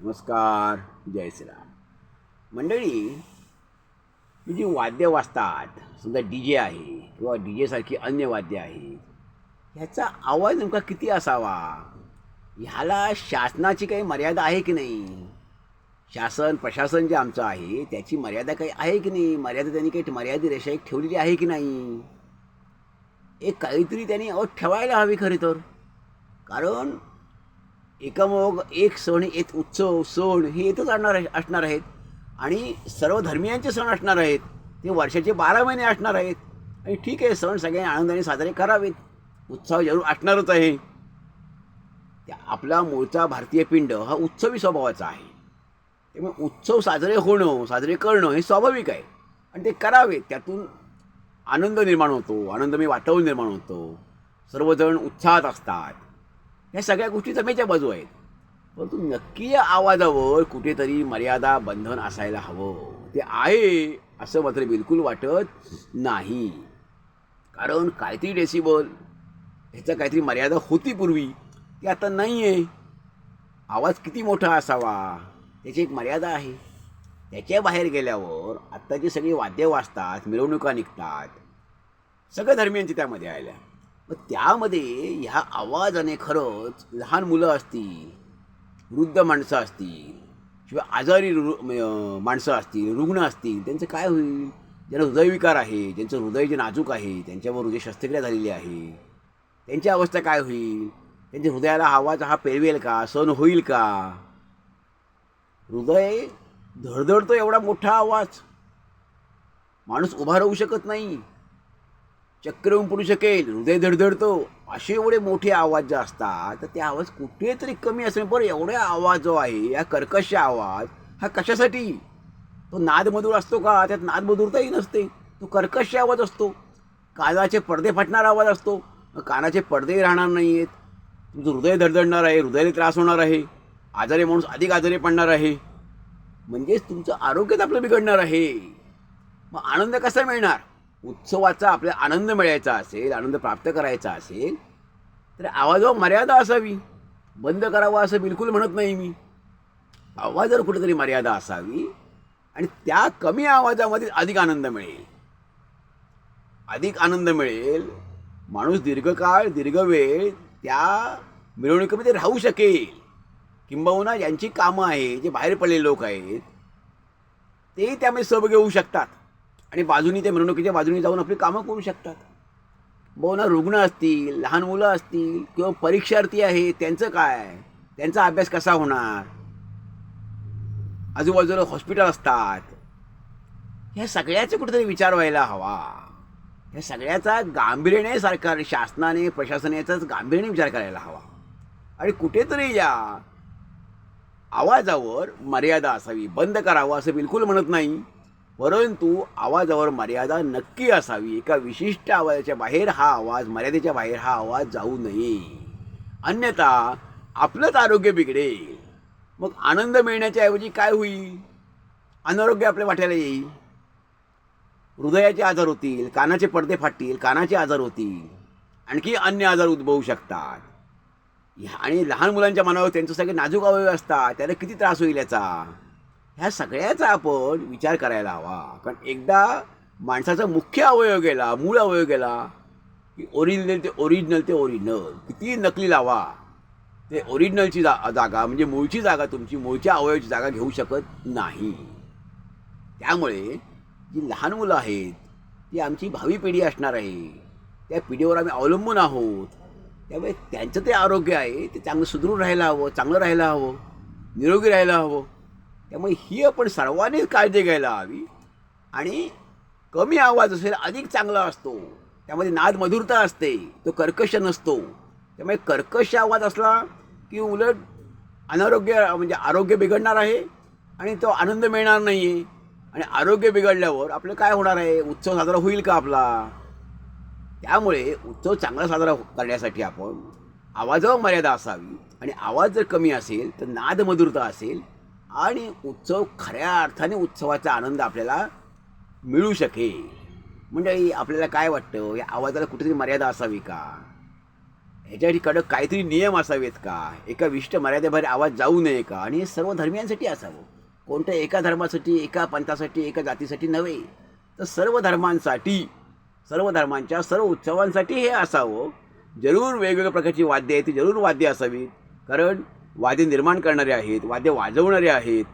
नमस्कार जय श्रीराम. मंडळी ही जी वाद्य वाजतात समजा डी जे आहे किंवा डी जेसारखी अन्य वाद्य आहेत ह्याचा आवाज नेमका किती असावा? ह्याला शासनाची काही मर्यादा आहे की नाही? शासन प्रशासन जे आमचं आहे त्याची मर्यादा काही आहे की नाही? मर्यादा त्यांनी काही मर्यादित रेषा एक ठेवलेली आहे की नाही? एक काहीतरी त्यांनी अहो ठेवायला हवी खरे तर. कारण एकामोग एक सण एक उत्सव सण हे येतच आणणार आहे असणार आहेत. आणि सर्व धर्मियांचे सण असणार आहेत. ते वर्षाचे बारा महिने असणार आहेत. आणि ठीक आहे सण सगळे आनंदाने साजरे करावेत. उत्सव जरूर असणारच आहे. त्या आपला मूळचा भारतीय पिंड हा उत्सवी स्वभावाचा आहे. त्यामुळे उत्सव साजरे होणं साजरे करणं हे स्वाभाविक आहे. आणि ते करावेत. त्यातून आनंद निर्माण होतो आनंदमय वातावरण निर्माण होतो. सर्वजण उत्साहात असतात. ह्या सगळ्या गोष्टी जमेच्या बाजू आहेत. परंतु नक्की या आवाजावर कुठेतरी मर्यादा बंधन असायला हवं. ते आहे असं मात्र बिलकुल वाटत नाही. कारण काहीतरी डेसिबल ह्याचा काहीतरी मर्यादा होती पूर्वी. ती आता नाही आहे आवाज किती मोठा असावा त्याची एक मर्यादा आहे. त्याच्या बाहेर गेल्यावर आत्ताची सगळी वाद्य वाजतात मिरवणुका निघतात. सगळ्या धर्मियांची त्यामध्ये आल्या. मग त्यामध्ये ह्या आवाजाने खरंच लहान मुलं असतील वृद्ध माणसं असतील किंवा आजारी रु माणसं असतील रुग्ण असतील त्यांचं काय होईल? ज्यांना हृदयविकार आहे ज्यांचं हृदय जे नाजूक आहे त्यांच्यावर हृदय शस्त्रक्रिया झालेली आहे त्यांची अवस्था काय होईल? त्यांच्या हृदयाला आवाज हा पेरवेल का? सण होईल का? हृदय धडधडतो एवढा मोठा आवाज. माणूस उभा राहू शकत नाही. चक्र पडू शकेल हृदय धडधडतो. असे एवढे मोठे आवाज जे असतात तर ते आवाज कुठेतरी कमी असेल. बरं एवढा आवाज जो आहे या कर्कश आवाज हा कशासाठी? तो नादमधूर असतो का? त्यात नादमधुरताही नसते. तो कर्कश आवाज असतो. कानाचे पडदे फाटणारा आवाज असतो. कानाचे पडदेही राहणार नाही आहेत तुमचं हृदय धडधडणार आहे हृदयाला त्रास होणार आहे. आजारी माणूस अधिक आजारी पडणार आहे. म्हणजेच तुमचं आरोग्यच आपलं बिघडणार आहे. मग आनंद कसा मिळणार? उत्सवाचा आपल्याला आनंद मिळायचा असेल आनंद प्राप्त करायचा असेल तर आवाजावर मर्यादा असावी. बंद करावा असं बिलकुल म्हणत नाही मी. आवाजावर कुठेतरी मर्यादा असावी आणि त्या कमी आवाजामध्ये अधिक आनंद मिळेल. अधिक आनंद मिळेल. माणूस दीर्घकाळ दीर्घ वेळ त्या मिरवणुकीमध्ये राहू शकेल. किंबहुना ज्यांची कामं आहे जे बाहेर पडलेले लोक आहेत तेही त्यामध्ये सहभागी होऊ शकतात. आणि बाजूनी ते मिरवणुकीच्या बाजूनी जाऊन आपली कामं करू शकतात. बहुना रुग्ण असतील लहान मुलं असतील किंवा परीक्षार्थी आहे त्यांचं काय? त्यांचा अभ्यास कसा होणार? आजूबाजूला हॉस्पिटल असतात. ह्या सगळ्याचा कुठेतरी विचार व्हायला हवा. ह्या सगळ्याचा गांभीर्याने सरकार शासनाने प्रशासनाचाच गांभीर्याने विचार करायला हवा. आणि कुठेतरी या आवाजावर मर्यादा असावी बंद करावं असं बिलकुल म्हणत नाही. परंतु आवाजावर मर्यादा नक्की असावी. एका विशिष्ट आवाजाच्या बाहेर हा आवाज मर्यादेच्या बाहेर हा आवाज जाऊ नये. अन्यथा आपलंच आरोग्य बिघडेल. मग आनंद मिळण्याच्या ऐवजी काय होईल? अनारोग्य आपल्या वाट्याला येईल. हृदयाचे आजार होतील कानाचे पडदे फाटतील कानाचे आजार होतील. आणखी अन्य आजार उद्भवू शकतात. आणि लहान मुलांच्या मनावर त्यांचं सगळे नाजूक अवयव असतात त्याला किती त्रास होईल याचा? ह्या सगळ्याचा आपण विचार करायला हवा. कारण एकदा माणसाचा मुख्य अवयव गेला मूळ अवयव गेला की ओरिजिनल ते ओरिजिनल ते ओरिजिनल किती नकली लावा ते ओरिजिनलची जा जागा म्हणजे मूळची जागा तुमची मूळच्या अवयवाची जागा घेऊ शकत नाही. त्यामुळे जी लहान मुलं आहेत ती आमची भावी पिढी असणार आहे. त्या पिढीवर आम्ही अवलंबून आहोत. त्यामुळे त्यांचं ते आरोग्य आहे ते चांगलं सुदृढ राहायला हवं चांगलं राहायला हवं निरोगी राहायला हवं. त्यामुळे ही आपण सर्वांनीच काळजी घ्यायला हवी. आणि कमी आवाज असेल अधिक चांगला असतो. त्यामध्ये नाद मधुरता असते तो कर्कश नसतो. त्यामुळे कर्कश आवाज असला की उलट अनारोग्य म्हणजे आरोग्य बिघडणार आहे आणि तो आनंद मिळणार नाही आहे आणि आरोग्य बिघडल्यावर आपलं काय होणार आहे? उत्सव साजरा होईल का आपला? त्यामुळे उत्सव चांगला साजरा करण्यासाठी आपण आवाजावर मर्यादा असावी. आणि आवाज जर कमी असेल तर नादमधुरता असेल आणि उत्सव खऱ्या अर्थाने उत्सवाचा आनंद आपल्याला मिळू शकेल. म्हणजे आपल्याला काय वाटतं? या आवाजाला कुठेतरी मर्यादा असावी का? ह्याच्यासाठी कडक काहीतरी नियम असावेत का? एका विशिष्ट मर्यादेबाहेर आवाज जाऊ नये का? आणि हे सर्व धर्मियांसाठी असावं. कोणत्या एका धर्मासाठी एका पंथासाठी एका जातीसाठी नव्हे. तर सर्व धर्मांसाठी सर्व धर्मांच्या सर्व उत्सवांसाठी हे असावं. जरूर वेगवेगळ्या प्रकारची वाद्य आहेत ती जरूर वाद्य असावीत. कारण वाद्य निर्माण करणारे आहेत वाद्य वाजवणारे आहेत.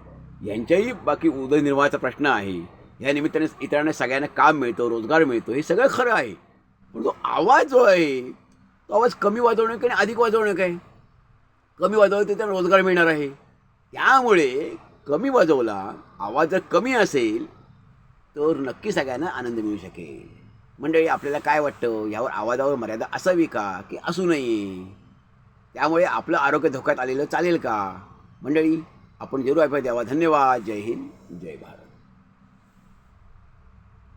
यांच्याही बाकी उदरनिर्वाहाचा प्रश्न आहे. या निमित्ताने इतरांना सगळ्यांना काम मिळतं रोजगार मिळतो हे सगळं खरं आहे. पण तो आवाज जो आहे तो आवाज कमी वाजवणं काय आणि अधिक वाजवणं काय? कमी वाजवलं तर त्यांना रोजगार मिळणार आहे. त्यामुळे कमी वाजवला आवाज जर कमी असेल तर नक्की सगळ्यांना आनंद मिळू शकेल. मंडळी आपल्याला काय वाटतं? यावर आवाजावर मर्यादा असावी का? की असू नये? त्यामुळे आपलं आरोग्य धोक्यात आलेलं चालेल का? मंडळी आपण जरूर ऐकूया द्यावा धन्यवाद. जय हिंद जय भारत.